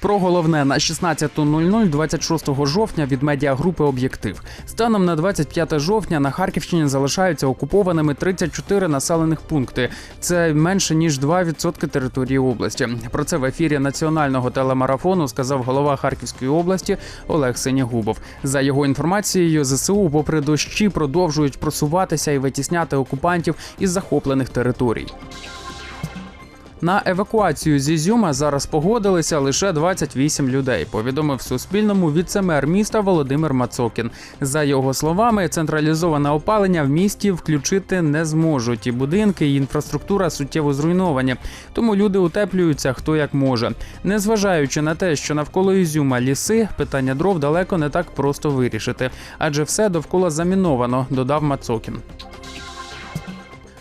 Про головне на 16.00 26 жовтня від медіагрупи Об'єктив. Станом на 25 жовтня на Харківщині залишаються окупованими 34 населених пункти. Це менше ніж 2% території області. Про це в ефірі національного телемарафону сказав голова Харківської області Олег Синягубов. За його інформацією, ЗСУ, попри дощі, продовжують просуватися і витісняти окупантів із захоплених територій. На евакуацію з Ізюма зараз погодилися лише 28 людей. Повідомив Суспільному віце-мер міста Володимир Мацокін. За його словами, централізоване опалення в місті включити не зможуть. І будинки, і інфраструктура суттєво зруйновані. Тому люди утеплюються хто як може. Незважаючи на те, що навколо Ізюма ліси, питання дров далеко не так просто вирішити, адже все довкола заміновано, додав Мацокін.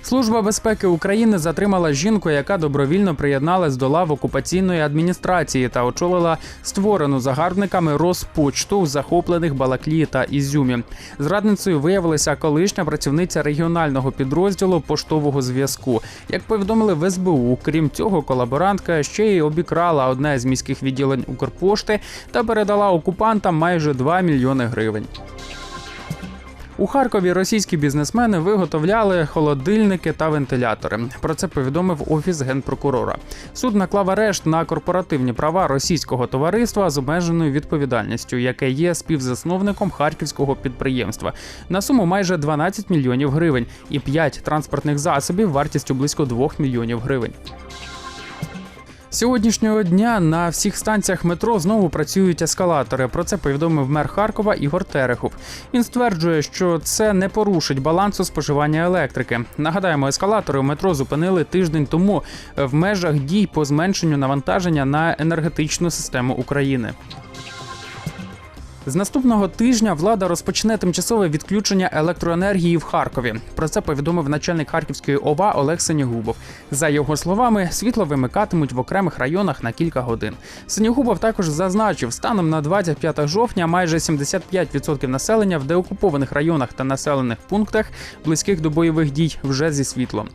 Служба безпеки України затримала жінку, яка добровільно приєдналась до лав окупаційної адміністрації та очолила створену загарбниками Роспочту в захоплених Балаклії та Ізюмі. Зрадницею виявилася колишня працівниця регіонального підрозділу поштового зв'язку. Як повідомили в СБУ, крім цього, колаборантка ще й обікрала одне з міських відділень Укрпошти та передала окупантам майже 2 мільйони гривень. У Харкові російські бізнесмени виготовляли холодильники та вентилятори. Про це повідомив офіс генпрокурора. Суд наклав арешт на корпоративні права російського товариства з обмеженою відповідальністю, яке є співзасновником харківського підприємства, на суму майже 12 мільйонів гривень і 5 транспортних засобів вартістю близько 2 мільйонів гривень. Сьогоднішнього дня на всіх станціях метро знову працюють ескалатори. Про це повідомив мер Харкова Ігор Терехов. Він стверджує, що це не порушить балансу споживання електрики. Нагадаємо, ескалатори у метро зупинили тиждень тому в межах дій по зменшенню навантаження на енергетичну систему України. З наступного тижня влада розпочне тимчасове відключення електроенергії в Харкові. Про це повідомив начальник Харківської ОВА Олег Сенігубов. За його словами, світло вимикатимуть в окремих районах на кілька годин. Сенігубов також зазначив, станом на 25 жовтня майже 75% населення в деокупованих районах та населених пунктах, близьких до бойових дій, вже зі світлом.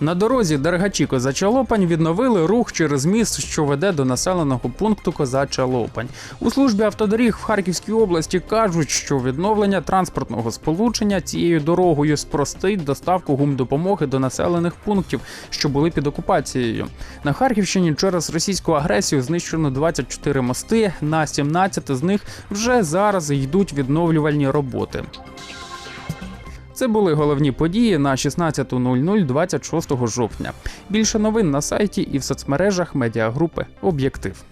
На дорозі Дергачі Козача Лопань відновили рух через міст, що веде до населеного пункту Козача Лопань. У службі автодоріг в Харківській області кажуть, що відновлення транспортного сполучення цією дорогою спростить доставку гумдопомоги до населених пунктів, що були під окупацією. На Харківщині через російську агресію знищено 24 мости. На 17 з них вже зараз йдуть відновлювальні роботи. Це були головні події на 16.00 26 жовтня. Більше новин на сайті і в соцмережах медіагрупи Об'єктив.